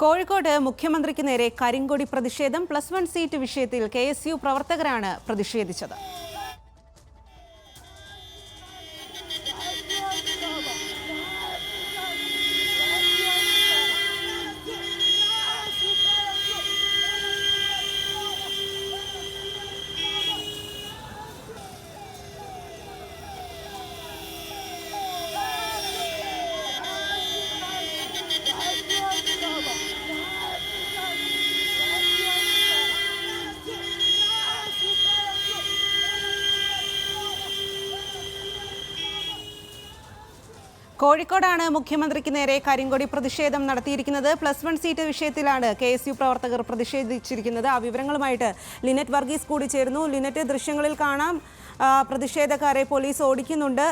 കോഴിക്കോട് മുഖ്യമന്ത്രിക്ക് നേരെ കരിങ്കൊടി പ്രതിഷേധം പ്ലസ് വൺ സീറ്റ് വിഷയത്തിൽ കെ പ്രവർത്തകരാണ് പ്രതിഷേധിച്ചത്. കോഴിക്കോടാണ് മുഖ്യമന്ത്രിക്ക് നേരെ കരിങ്കൊടി പ്രതിഷേധം നടത്തിയിരിക്കുന്നത്. പ്ലസ് വൺ സീറ്റ് വിഷയത്തിലാണ് കെ എസ് യു പ്രവർത്തകർ പ്രതിഷേധിച്ചിരിക്കുന്നത്. ആ വിവരങ്ങളുമായിട്ട് ലിനറ്റ് വർഗീസ് കൂടി ചേരുന്നു ലിനറ്റ് ദൃശ്യങ്ങളിൽ കാണാം. പ്രതിഷേധക്കാരെ പോലീസ് ഓടിക്കുന്നുണ്ട്.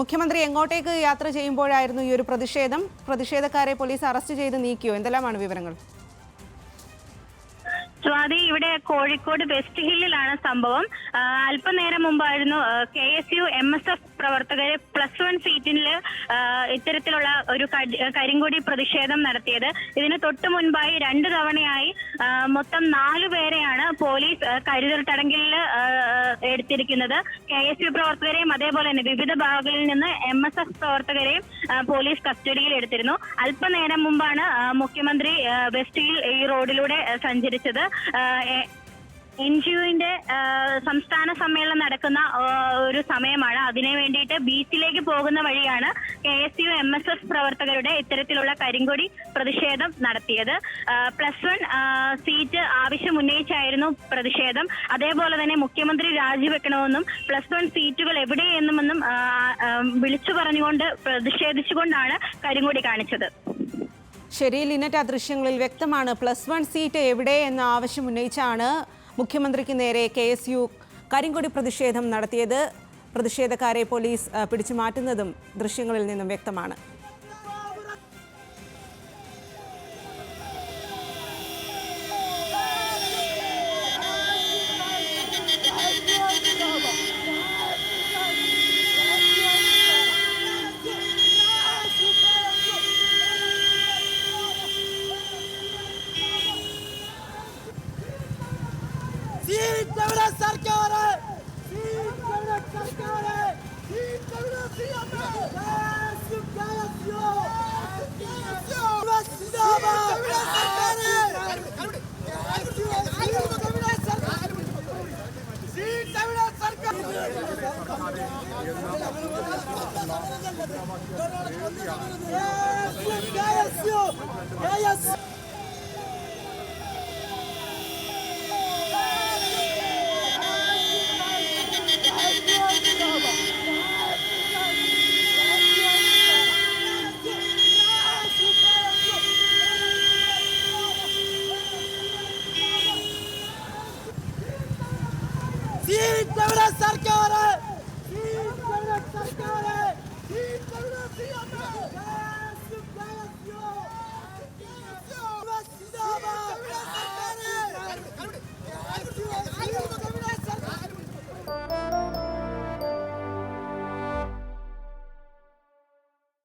മുഖ്യമന്ത്രി എങ്ങോട്ടേക്ക് യാത്ര ചെയ്യുമ്പോഴായിരുന്നു ഈ ഒരു പ്രതിഷേധം? പ്രതിഷേധക്കാരെ പോലീസ് അറസ്റ്റ് ചെയ്ത് നീക്കിയോ? എന്തെല്ലാമാണ് വിവരങ്ങൾ? സ്വാതി ഇവിടെ കോഴിക്കോട് വെസ്റ്റ് ഹില്ലിലാണ് സംഭവം. അല്പനേരം മുമ്പായിരുന്നു K S U M S F പ്രവർത്തകർ പ്ലസ് വൺ സീറ്റിൽ ഇത്തരത്തിലുള്ള ഒരു കടി- കരിങ്കൊടി പ്രതിഷേധം നടത്തിയത്. ഇതിന് തൊട്ടു മുൻപായി രണ്ടു തവണയായി മൊത്തം നാലു പേരെയാണ് പോലീസ് കരുതൽ തടങ്കലിൽ എടുത്തിരിക്കുന്നത്. കെ എസ് യു പ്രവർത്തകരെയും അതേപോലെ തന്നെ വിവിധ ഭാഗങ്ങളിൽ നിന്ന് എം എസ് എഫ് പ്രവർത്തകരെയും പോലീസ് കസ്റ്റഡിയിൽ എടുത്തിരുന്നു. അല്പനേരം മുമ്പാണ് മുഖ്യമന്ത്രി വെസ്റ്റ് ഹിൽ ഈ റോഡിലൂടെ സഞ്ചരിച്ചത്. എൻ ജി യുവിന്റെ സംസ്ഥാന സമ്മേളനം നടക്കുന്ന ഒരു സമയമാണ്. അതിനു വേണ്ടിയിട്ട് ബീച്ചിലേക്ക് പോകുന്ന വഴിയാണ് K S U M S F പ്രവർത്തകരുടെ ഇത്തരത്തിലുള്ള കരിങ്കൊടി പ്രതിഷേധം നടത്തിയത്. പ്ലസ് വൺ സീറ്റ് ആവശ്യം ഉന്നയിച്ചായിരുന്നു പ്രതിഷേധം. അതേപോലെ തന്നെ മുഖ്യമന്ത്രി രാജിവെക്കണമെന്നും പ്ലസ് വൺ സീറ്റുകൾ എവിടെയെന്നുമെന്നും വിളിച്ചു പറഞ്ഞുകൊണ്ട് പ്രതിഷേധിച്ചുകൊണ്ടാണ് കരിങ്കൊടി കാണിച്ചത്. ശരി ലിനറ്റ് ആ ദൃശ്യങ്ങളിൽ വ്യക്തമാണ്. പ്ലസ് വൺ സീറ്റ് എവിടെ എന്ന ആവശ്യം ഉന്നയിച്ചാണ് മുഖ്യമന്ത്രിക്ക് നേരെ കെ എസ് യു കരിങ്കൊടി പ്രതിഷേധം നടത്തിയത്. പ്രതിഷേധക്കാരെ പോലീസ് പിടിച്ചു മാറ്റുന്നതും ദൃശ്യങ്ങളിൽ നിന്നും വ്യക്തമാണ്. സിന്ദാബാദ് എവിടെ സർക്കാര് സീറ്റ് എവിടെ സർക്കാർ സീറ്റ് എവിടെ സർക്കാര് സീറ്റ് എവിടെ സർക്കാര് സീറ്റ് എവിടെ സിഎംഎ